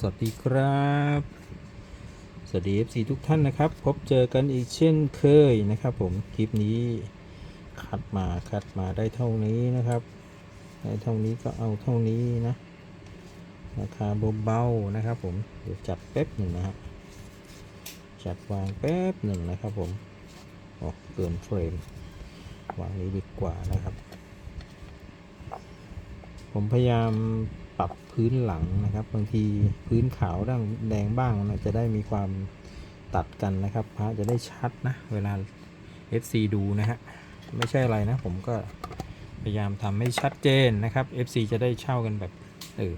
สวัสดีครับ สวัสดี FC ทุกท่านนะครับ พบเจอกันอีกเช่นเคยนะครับ ผมคลิปนี้คัดมาคัดมาได้เท่านี้นะครับได้เท่านี้ก็เอาเท่านี้นะราคาเบาๆนะครับ ผมเดี๋ยวจัดแป๊บหนึ่งนะฮะจัดวางแป๊บหนึ่งนะครับ ผมโอ้เกินเฟรมวางนี้ดีกว่านะครับ ผมพยายาม ปรับพื้นหลังนะครับ บางทีพื้นขาวด้านแดงบ้างนะจะได้มีความตัดกันนะครับพระจะได้ชัดนะ เวลา FC ดูนะฮะไม่ใช่อะไรนะ ผมก็พยายามทำให้ชัดเจนนะครับ FC จะได้เช่ากันแบบเออ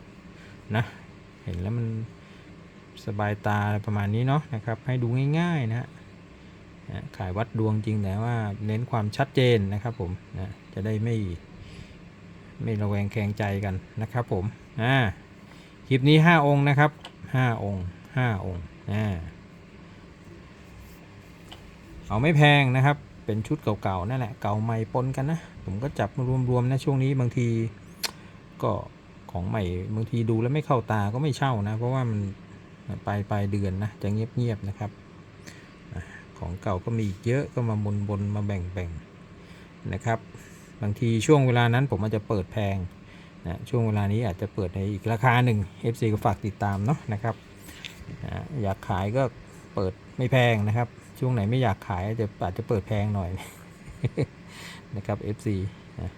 นะ เห็นแล้วมันสบายตาประมาณนี้เนาะนะครับ ให้ดูง่ายๆนะฮะนะขายวัดดวงจริงแต่ว่าเน้นความชัดเจนนะครับผมนะจะได้ไม่ ไม่ระแวงแคงใจกันนะครับผมอ่าคลิปนี้ 5 องค์นะครับ 5 องค์ 5 องค์อ่าเอาไม่แพงนะครับ เป็นชุดเก่าๆนั่นแหละเก่าใหม่ปนกันนะ ผมก็จับมารวมๆนะช่วงนี้บางทีก็ของใหม่บางทีดูแล้วไม่เข้าตาก็ไม่เช่านะ เพราะว่ามันปลายปลายเดือนนะจะเงียบๆนะครับ ของเก่าก็มีอีกเยอะก็มาบนๆมาแบ่งๆนะครับ บางทีช่วงเวลานั้นผมอาจจะเปิดแพงนะช่วงเวลานี้อาจจะเปิดในอีกราคาหนึ่ง FC ก็ฝากติดตามเนาะนะครับนะอยากขายก็เปิดไม่แพงนะครับ ช่วงไหนไม่อยากขายอาจจะอาจจะเปิดแพงหน่อยนะครับ FC นะ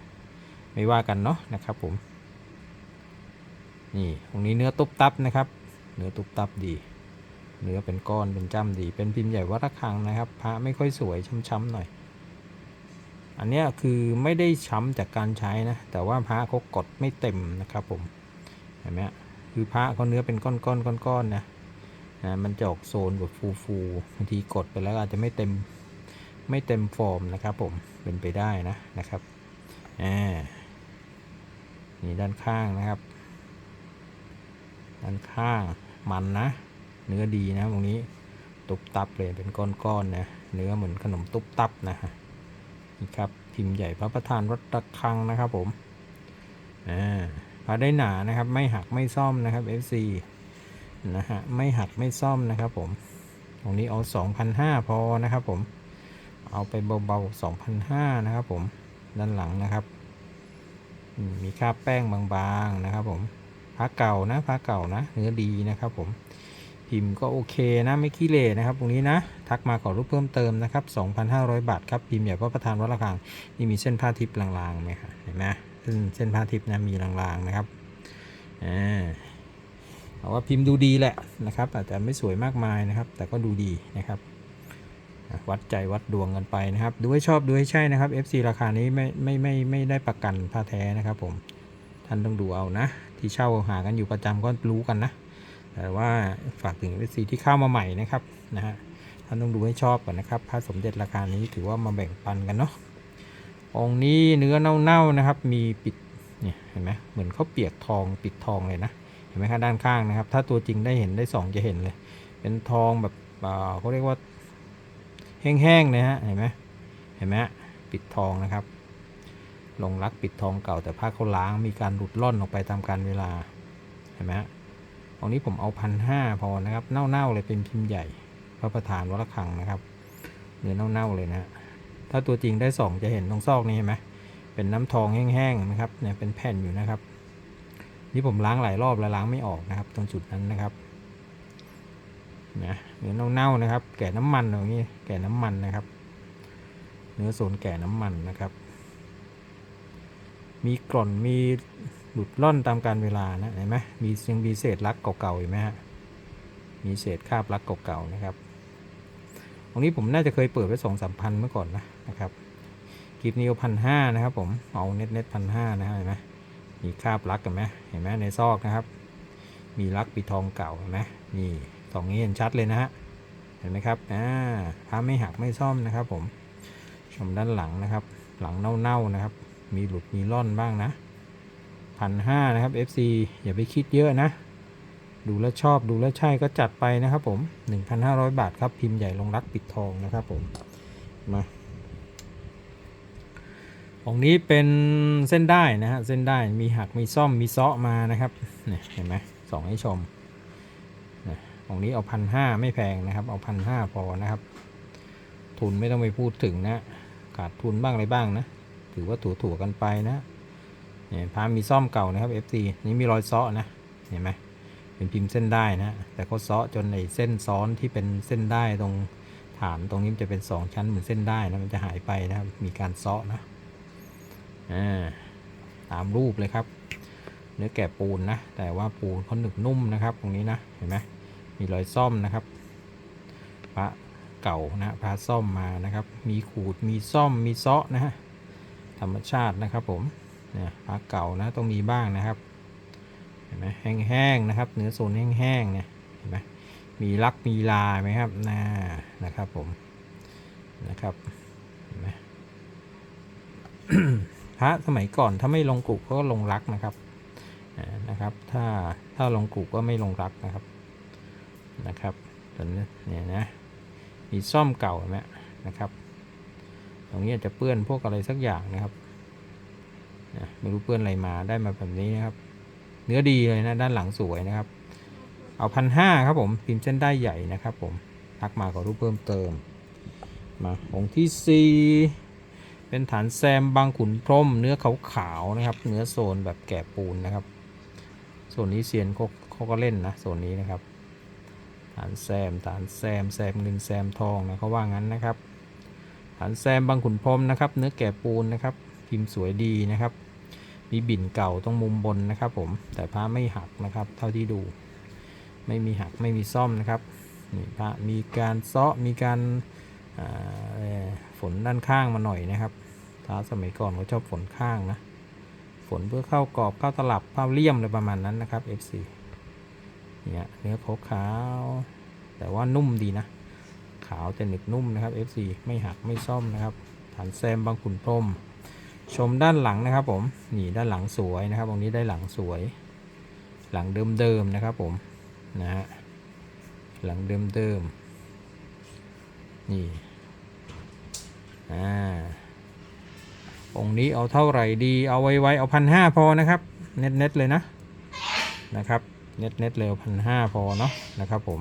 ไม่ว่ากันเนาะนะครับผมนี่ตรงนี้เนื้อตุบตับนะครับ เนื้อตุบตับดี เนื้อเป็นก้อนเป็นจ้ำดี เป็นพิมพ์ใหญ่วัดระฆังนะครับ พระไม่ค่อยสวยช้ำๆหน่อย อันเนี้ยคือไม่ได้ช้ำจากการใช้นะ แต่ว่าพระเขากดไม่เต็มนะครับผม เห็นไหมคือพระเขาเนื้อเป็นก้อนๆก้อนๆนะนะมันจะออกโซนแบบฟูๆบางทีกดไปแล้วอาจจะไม่เต็มไม่เต็มฟอร์มนะครับผมเป็นไปได้นะนะครับอ่านี่ด้านข้างนะครับ ด้านข้างมันนะ เนื้อดีนะตรงนี้ตุบตับเลยเป็นก้อนๆนะเนื้อเหมือนขนมตุบตับนะฮะ นี่ครับพิมพ์ใหญ่พระประธานวัดตะคังนะครับผมอ่าพาได้หนานะครับ ไม่หักไม่ซ่อมนะครับ FC นะฮะไม่หักไม่ซ่อมนะครับผมตรงนี้เอา 2,500 พอนะครับผมเอาไปเบาๆ2,500นะครับผมด้านหลังนะครับมมีคราบแป้งบางๆนะครับผมผ้าเก่านะผ้าเก่านะเนื้อดีนะครับผม พิมพ์ก็โอเคนะไม่ขี้เหร่นะครับ ตรงนี้นะ ทักมาขอรูปเพิ่มเติมนะครับ 2,500 บาทครับพิมพ์ใหญ่พระประธานวัดระฆังนี่มีเส้นผ้าทิพย์ลางๆไหมครับเห็นไหมเส้นผ้าทิพย์นะมีลางๆนะครับอ่าเอาว่าพิมพ์ดูดีแหละนะครับ อาจจะไม่สวยมากมายนะครับ แต่ก็ดูดีนะครับ วัดใจวัดดวงกันไปนะครับ ดูให้ชอบดูให้ใช่นะครับ FC ราคานี้ไม่ไม่ไม่ไม่ได้ประกันผ้าแท้นะครับผมท่านต้องดูเอานะ ที่เช่าหากันอยู่ประจำก็รู้กันนะ แต่ว่าฝากถึง FC ที่เข้ามาใหม่นะครับนะฮะท่านต้องดูให้ชอบก่อนนะครับพระสมเด็จราคานี้ถือว่ามาแบ่งปันกันเนาะองค์นี้เนื้อเน่าๆนะครับ มีปิดเนี่ยเห็นไหมเหมือนเขาเปียกทองปิดทองเลยนะเห็นไหมครับด้านข้างนะครับ ถ้าตัวจริงได้เห็นได้สองจะเห็นเลย เป็นทองแบบเเขาเรียกว่าแห้งๆเลยฮะเห็นไหมเห็นไหมปิดทองนะครับลงรักปิดทองเก่าแต่ผ้าเขาล้างมีการหลุดล่อนออกไปตามการเวลาเห็นไหมฮะ องนี้ผมเอาพันห้าพอนะครับ เน่าๆเลยเป็นพิมพ์ใหญ่ พระประธานวัดระฆังนะครับเนื้อเน่าๆเลยนะถ้าตัวจริงได้สองจะเห็นตรงซอกนี้เห็นไหมเป็นน้ำทองแห้งๆนะครับเนี่ยเป็นแผ่นอยู่นะครับ นี่ผมล้างหลายรอบแล้วล้างไม่ออกนะครับ ตรงจุดนั้นนะครับนะเนื้อเน่าๆนะครับ แก่น้ำมันอย่างนี้แก่น้ำมันนะครับ เนื้อโซนแก่น้ำมันนะครับ มีกร่อนมี หลุดล่อนตามการเวลานะเห็นไหมมียังมีเศษลักเก่าๆอยู่ไหมฮะมีเศษคาบลักเก่าๆนะครับตรงนี้ผมน่าจะเคยเปิดไว้สองสามพันเมื่อก่อนนะนะครับคลิปนี้เอพันห้านะครับผมเอาเน็ตเน็ตพันห้านะฮะเห็นไหมมีคาบลักเห็นไหมเห็นไหมในซอกนะครับ มีลักปีทองเก่าเห็นไหมนี่สองนี้เห็นชัดเลยนะฮะเห็นไหมครับอ่าถ้าไม่หักไม่ซ่อมนะครับผมชมด้านหลังนะครับ หลังเน่าๆนะครับ มีหลุดมีร่อนบ้างนะ พันห้านะครับ FC อย่าไปคิดเยอะนะ ดูแลชอบดูแลใช่ก็จัดไปนะครับผม 1,500 บาทครับ พิมพ์ใหญ่ลงรักปิดทองนะครับผม มาองนี้เป็นเส้นได้นะฮะเส้นได้มีหักมีซ่อมมีเซาะมานะครับเนี่ยเห็นไหมสองให้ชมของนี้เอาพันห้าไม่แพงนะครับ เอาพันห้าพอนะครับ ทุนไม่ต้องไปพูดถึงนะขาดทุนบ้างอะไรบ้างนะ ถือว่าถั่วๆกันไปนะ เนี่ยพามีซ่อมเก่านะครับ FC นี่มีรอยเซาะนะเห็นไหมเป็นพิมพ์เส้นได้นะแต่เขาเซาะจนไอ้เส้นซ้อนที่เป็นเส้นได้ตรงฐานตรงนี้มันจะเป็นสองชั้นเหมือนเส้นได้นะมันจะหายไปนะครับมีการเซาะนะอ่าตามรูปเลยครับ เนื้อแกะปูนนะ แต่ว่าปูนเขาหนึบนุ่มนะครับ ตรงนี้นะเห็นไหมมีรอยซ่อมนะครับพระเก่านะพระซ่อมมานะครับ มีขูดมีซ่อมมีเซาะนะฮะธรรมชาตินะครับผม นี่ยพระเก่านะต้องมีบ้างนะครับเห็นไหมแห้งๆนะครับ เนื้อโซนแห้งๆเนี่ยเห็นไหมมีลักมีลาไหมครับน่านะครับผมนะครับเห็นไหมพระสมัยก่อนถ้าไม่ลงกุเขาก็ลงรักนะครับนะครับ ถ้าถ้าลงกุก็ไม่ลงรักนะครับนะครับตอนนี้เนี่ยนะมีซ่อมเก่าไหมนะครับ ตรงนี้อาจจะเปื้อนพวกอะไรสักอย่างนะครับ นะไม่รู้เปื้อนอะไรมาได้มาแบบนี้นะครับ เนื้อดีเลยนะด้านหลังสวยนะครับ เอาพันห้าครับผมพิมพ์เส้นได้ใหญ่นะครับ ผมทักมาขอรูปเพิ่มเติมมาองค์ที่สี่เป็นฐานแซมบางขุนพรมเนื้อขาวๆนะครับ เนื้อโซนแบบแกะปูนนะครับโซนนี้เซียนเขาเขาก็เล่นนะโซนนี้นะครับ ฐานแซมฐานแซมแซมเงินแซมทองนะเขาว่างั้นนะครับ ฐานแซมบางขุนพรมนะครับ เนื้อแกะปูนนะครับ พิมพ์สวยดีนะครับ มีบิ่นเก่าตรงมุมบนนะครับผมแต่พระไม่หักนะครับ เท่าที่ดู ไม่มีหักไม่มีซ่อมนะครับนี่พระมีการเซาะมีการฝนด้านข้างมาหน่อยนะครับท้าสมัยก่อนเขาชอบฝนข้างนะฝนเพื่อเข้ากรอบเข้าตลับเข้าเลี่ยมอะไรประมาณนั้นนะครับ FC เนี่ยเนื้อขาวขาวแต่ว่านุ่มดีนะ ขาวแต่หนึบนุ่มนะครับ FC ไม่หักไม่ซ่อมนะครับ ฐานแซมบางขุนพรม ชมด้านหลังนะครับผมนี่ด้านหลังสวยนะครับ ตรงนี้ได้หลังสวย หลังเดิมๆนะครับผมนะฮะหลังเดิมๆนี่อ่าองค์นี้เอาเท่าไหร่ดีเอาไว้ไว้เอาพันห้าพอนะครับเน็ตเน็ตเลยนะนะครับเน็ตเน็ตเลยพันห้าพอเนาะนะครับผม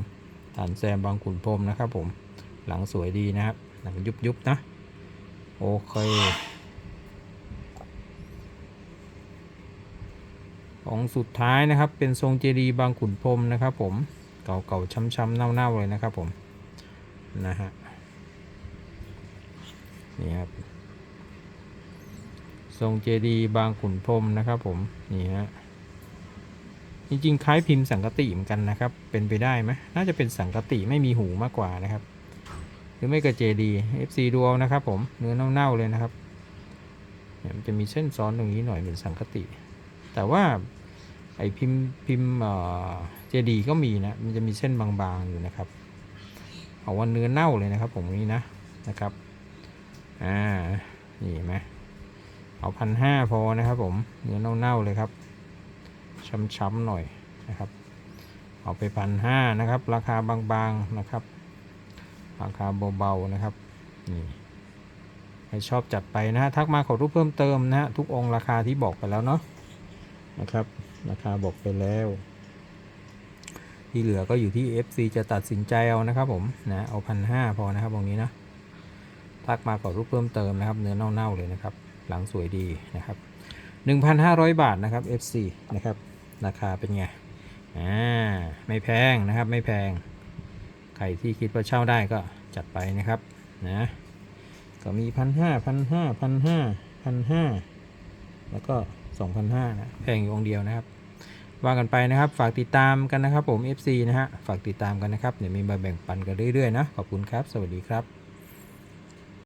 ฐานแซมบางขุนพรมนะครับผมหลังสวยดีนะครับหลังยุบยุบๆนะโอเค องค์สุดท้ายนะครับ เป็นทรงเจดีย์บางขุนพรมนะครับ ผมเก่าๆช้ำๆเน่าๆเลยนะครับผมนะฮะนี่ครับทรงเจดีย์บางขุนพรมนะครับ ผมนี่ฮะจริงๆคล้ายพิมพ์สังกติเหมือนกันนะครับ เป็นไปได้ไหมน่าจะเป็นสังกติไม่มีหูมากกว่านะครับ หรือไม่ก็เจดี FC ดูเอานะครับ ผมเนื้อเน่าๆเลยนะครับมันจะมีเส้นซ้อนตรงนี้หน่อยเป็นสังกติ แต่ว่า ไอพิมพ์พิมพ์เจดีก็มีนะ มันจะมีเส้นบางๆอยู่นะครับเอาว่าเนื้อเน่าเลยนะครับ ผมนี้นะนะครับอ่านี่ไหมเอาพันห้าพอนะครับ ผมเนื้อเน่าๆเลยครับช้ำๆหน่อยนะครับ เอาไปพันห้านะครับ ราคาบางๆนะครับ ราคาเบาๆนะครับนี่ใครชอบจัดไปนะฮะทักมาขอรูปเพิ่มเติมนะฮะทุกองค์ราคาที่บอกไปแล้วเนาะนะครับ ราคาบอกไปแล้ว ที่เหลือก็อยู่ที่ FC จะตัดสินใจเอานะครับผมนะเอาพันห้าพอนะครับตรงนี้นะทักมาขอรูปเพิ่มเติมนะครับ เนื้อเน่าๆเลยนะครับ หลังสวยดีนะครับ 1,500 บาทนะครับ FC นะครับ ราคาเป็นไงอ่าไม่แพงนะครับไม่แพงใครที่คิดว่าเช่าได้ก็จัดไปนะครับนะก็มีพันห้าพันห้าพันห้าพันห้าแล้วก็ สองพันห้านะแพงอยู่องเดียวนะครับ ว่ากันไปนะครับ ฝากติดตามกันนะครับผม FC นะฮะ ฝากติดตามกันนะครับ เดี๋ยวมีมาแบ่งปันกันเรื่อยๆนะ ขอบคุณครับ สวัสดีครับ